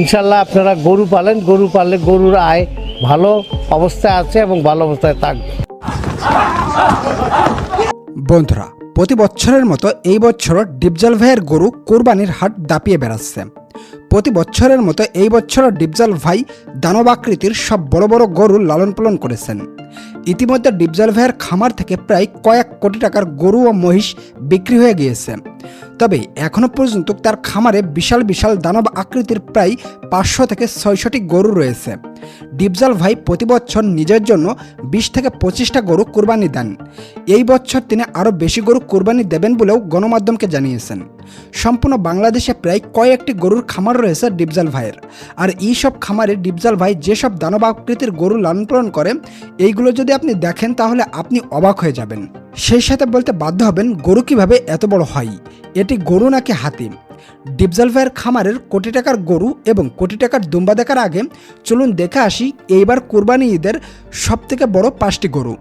ইনশাল্লাহ আপনারা গরু পালেন, গরু পাললে গরুর আয় ভালো অবস্থায় আছে এবং ভালো অবস্থায় থাকবে। বন্ধুরা, প্রতি বছরের মতো এই বছর ডিপজল ভাইয়ের গরু কোরবানির হাট দাপিয়ে বেড়াচ্ছে। প্রতি বছরের মতো এই বছর ডিপজল ভাই দানব আকৃতির সব বড় বড় গরু লালন পালন করেছেন। ইতিমধ্যে ডিপজল ভাইয়ের খামার থেকে প্রায় কয়েক কোটি টাকার গরু ও মহিষ বিক্রি হয়ে গিয়েছে। তবে এখনও পর্যন্ত তার খামারে বিশাল বিশাল দানব আকৃতির প্রায় পাঁচশো থেকে ছয়শটি গরু রয়েছে। ডিপজাল ভাই প্রতি বছর নিজের জন্য বিশ থেকে পঁচিশটা গরু কোরবানি দেন। এই বছর তিনি আরও বেশি গরু কোরবানি দেবেন বলেও গণমাধ্যমকে জানিয়েছেন। সম্পূর্ণ বাংলাদেশে প্রায় কয়েকটি গরুর খামার রয়েছে ডিপজাল ভাইয়ের। আর এই সব খামারে ডিপজাল ভাই যেসব দানব আকৃতির গরু লালন পালন করে, এইগুলো যদি আপনি দেখেন তাহলে আপনি অবাক হয়ে যাবেন। সেই সাথে বলতে বাধ্য হবেন গরু কীভাবে এত বড় হয়। এটি গরু নাকি হাতি? ডিপজল ভাইয়ের খামারের কোটি টাকার গরু এবং কোটি টাকার দুম্বা দেখার আগে চলুন দেখে আসি এইবার কোরবানি ঈদের সবথেকে বড় পাঁচটি গরু।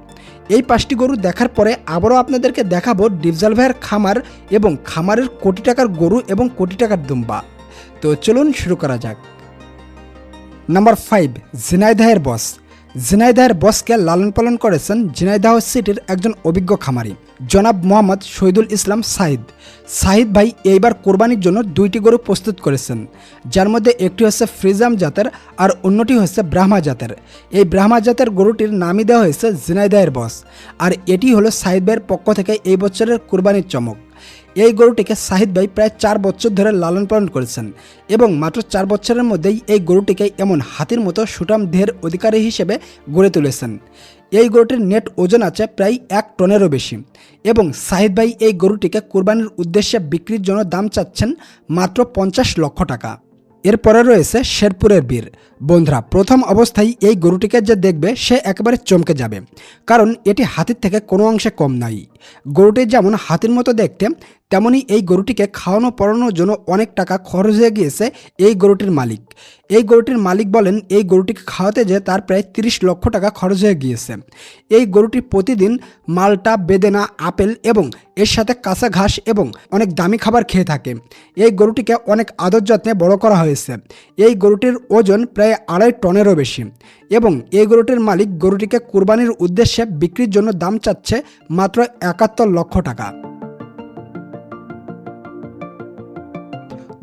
এই পাঁচটি গরু দেখার পরে আবারও আপনাদেরকে দেখাবো ডিপজল ভাইয়ের খামার এবং খামারের কোটি টাকার গরু এবং কোটি টাকার দুম্বা। তো চলুন শুরু করা যাক। নাম্বার ফাইভ, ঝিনাইদাহের বস। ঝিনাইদাহের বসকে লালন পালন করেছেন ঝিনাইদাহ সিটির একজন অভিজ্ঞ খামারি, জনাব মোহাম্মদ শহীদুল ইসলাম সাহিদ। সাহিদ ভাই এইবার কোরবানির জন্য দুইটি গরু প্রস্তুত করেছেন, যার মধ্যে একটি হচ্ছে ফ্রিজাম জাতের আর অন্যটি হচ্ছে ব্রাহ্মা জাতের। এই ব্রাহ্মা জাতের গরুটির নামই দেওয়া হয়েছে ঝিনাইদাহের বস, আর এটি হলো সাহিদ ভাইয়ের পক্ষ থেকে এই বছরের কোরবানির চমক। এই গরুটিকে সাহিদ ভাই প্রায় চার বছর ধরে লালন পালন করেছেন এবং মাত্র চার বছরের মধ্যেই এই গরুটিকে এমন হাতির মতো সুটাম দেহের অধিকারী হিসেবে গড়ে তুলেছেন। এই গরুটির নেট ওজন আছে প্রায় এক টনেরও বেশি এবং সাহিদ ভাই এই গরুটিকে কোরবানির উদ্দেশ্যে বিক্রির জন্য দাম চাচ্ছেন মাত্র পঞ্চাশ লক্ষ টাকা। এরপরে রয়েছে শেরপুরের বীর। বন্ধুরা, প্রথম অবস্থায় এই গরুটিকে যে দেখবে সে একেবারে চমকে যাবে, কারণ এটি হাতির থেকে কোনো অংশে কম নাই। গরুটি যেমন হাতির মতো দেখতে, তেমনি এই গরুটিকে খাওয়ানো, পড়ানোর জন্য অনেক টাকা খরচ হয়ে গিয়েছে এই গরুটির মালিক। এই গরুটির মালিক বলেন, এই গরুটিকে খাওয়াতে যে তার প্রায় তিরিশ লক্ষ টাকা খরচ হয়ে গিয়েছে। এই গরুটি প্রতিদিন মালটা, বেদেনা, আপেল এবং এর সাথে কাঁচা ঘাস এবং অনেক দামি খাবার খেয়ে থাকে। এই গরুটিকে অনেক আদর যত্নে বড় করা হয়েছে। এই গরুটির ওজন প্রায় আড়াই টনেরও বেশি। এবং এই গরুটির মালিক গরুটিকে কুরবানির উদ্দেশ্যে বিক্রির জন্য দাম চাচ্ছে মাত্র একাত্তর লক্ষ টাকা।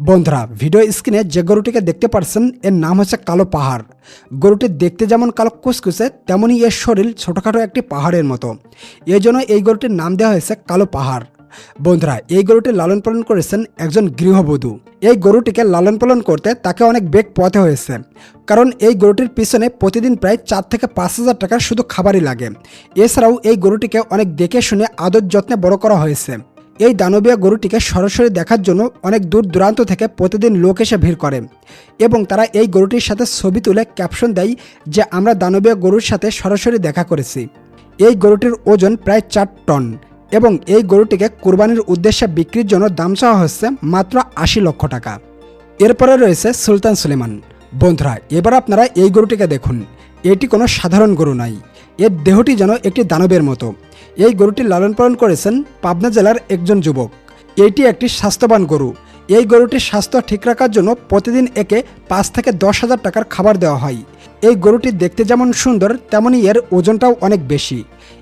বন্ধুরা, ভিডিও স্ক্রিনে যে গরুটিকে দেখতে পারছেন, এর নাম হচ্ছে কালো পাহাড়। গরুটি দেখতে যেমন কালো কুসকুসে, তেমনই এর শরীর ছোটোখাটো একটি পাহাড়ের মতো। এই জন্য এই গরুটির নাম দেওয়া হয়েছে কালো পাহাড়। বন্ধুরা, এই গরুটি লালন পালন করেছেন একজন গৃহবধূ। এই গরুটিকে লালন পালন করতে তাকে অনেক বেগ পথে হয়েছে। কারণ এই গরুটির পিছনে প্রতিদিন প্রায় চার থেকে পাঁচ হাজার টাকার শুধু খাবারই লাগে। এছাড়াও এই গরুটিকে অনেক দেখে শুনে আদর যত্নে বড় করা হয়েছে। এই দানবীয় গরুটিকে সরাসরি দেখার জন্য অনেক দূর দূরান্ত থেকে প্রতিদিন লোক এসে ভিড় করে। এবং তারা এই গরুটির সাথে ছবি তুলে ক্যাপশন দেয় যে, আমরা দানবীয় গরুর সাথে সরাসরি দেখা করেছি। এই গরুটির ওজন প্রায় চার টন। এবং এই গরুটিকে কোরবানির উদ্দেশ্যে বিক্রির জন্য দাম চাওয়া হচ্ছে মাত্র আশি লক্ষ টাকা। এরপরে রয়েছে সুলতান সুলেমান। বন্ধুরা, এবার আপনারা এই গরুটিকে দেখুন। এটি কোনো সাধারণ গরু নাই এর দেহটি যেন একটি দানবের মতো। এই গরুটি লালন পালন করেছেন পাবনা জেলার একজন যুবক। এটি একটি স্বাস্থ্যবান গরু। এই গরুটির স্বাস্থ্য ঠিক রাখার জন্য প্রতিদিন একে পাঁচ থেকে দশ হাজার টাকার খাবার দেওয়া হয়। এই গরুটি দেখতে যেমন সুন্দর তেমনই এর ওজনটাও অনেক বেশি।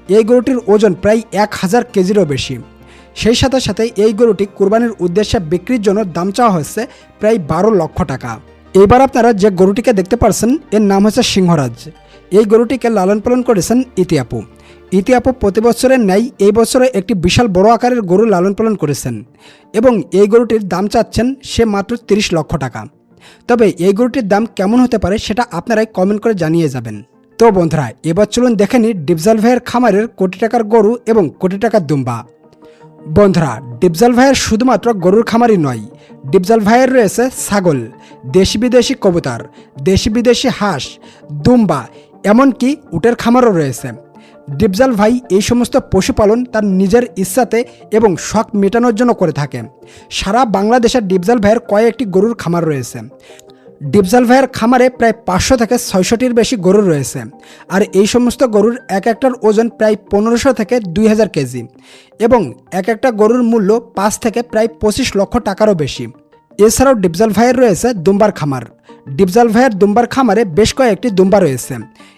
এই গরুটির ওজন প্রায় এক হাজার কেজিরও বেশি। সেই সাথে সাথে এই গরুটি কোরবানির উদ্দেশ্যে বিক্রির জন্য দাম চাওয়া হচ্ছে প্রায় বারো লক্ষ টাকা। এইবার আপনারা যে গরুটিকে দেখতে পারছেন, এর নাম হচ্ছে সিংহরাজ। এই গরুটিকে লালন পালন করেছেন ইতিহাপু ইতিহাপু প্রতি বছরের ন্যায় এই বছরে একটি বিশাল বড় আকারের গরু লালন পালন করেছেন এবং এই গরুটির দাম চাচ্ছেন সে মাত্র তিরিশ লক্ষ টাকা। তবে এই গরুটির দাম কেমন হতে পারে সেটা আপনারাই কমেন্ট করে জানিয়ে যাবেন। তো বন্ধুরা, এবার চলুন দেখে নিই ডিপজাল ভাইয়ের খামারের কোটি টাকার গরু এবং কোটি টাকার দুম্বা। বন্ধুরা, ডিপজাল ভাইয়ের শুধুমাত্র গরুর খামারই নয়, ডিপজাল ভাইয়ের রয়েছে ছাগল দেশি বিদেশি কবুতর দেশি বিদেশি হাঁস, দুম্বা, এমনকি উটের খামারও রয়েছে। ডিপজাল ভাই এই সমস্ত পশুপালন তার নিজের ইচ্ছাতে এবং শখ মেটানোর জন্য করে থাকে। সারা বাংলাদেশের ডিপজাল ভাইয়ের কয়েকটি গরুর খামার রয়েছে। ডিপজাল ভাইয়ের খামারে প্রায় পাঁচশো থেকে ছয়শটির বেশি গরু রয়েছে। আর এই সমস্ত গরুর এক একটার ওজন প্রায় পনেরোশো থেকে দুই হাজার কেজি এবং এক একটা গরুর মূল্য পাঁচ থেকে প্রায় পঁচিশ লক্ষ টাকারও বেশি। এছাড়াও ডিপজাল ভাইয়ের রয়েছে দুম্বার খামার। ডিপজাল ভাইয়ের দুম্বার খামারে বেশ কয়েকটি দুম্বা রয়েছে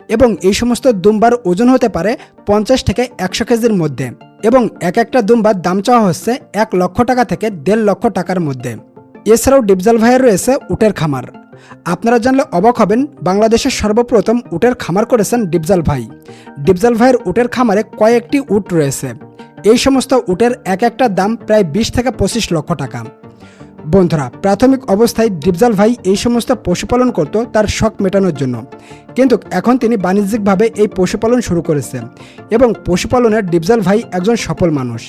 এবং এই সমস্ত দুম্বার ওজন হতে পারে পঞ্চাশ থেকে একশো কেজির মধ্যে এবং এক একটা দুম্বার দাম চাওয়া হচ্ছে এক লক্ষ টাকা থেকে দেড় লক্ষ টাকার মধ্যে। এছাড়াও ডিপজাল ভাইয়ের রয়েছে উটের খামার। আপনারা জানলে অবাক হবেন, বাংলাদেশের সর্বপ্রথম উটের খামার করেছেন ডিপজাল ভাই। ডিপজাল ভাইয়ের উটের খামারে কয়েকটি উট রয়েছে। এই সমস্ত উটের এক একটা দাম প্রায় বিশ থেকে পঁচিশ লক্ষ টাকা। বন্ধুরা, প্রাথমিক অবস্থায় ডিপজাল ভাই এই সমস্ত পশুপালন করত তার শখ মেটানোর জন্য। কিন্তু এখন তিনি বাণিজ্যিকভাবে এই পশুপালন শুরু করেছেন এবং পশুপালনের ডিপজাল ভাই একজন সফল মানুষ।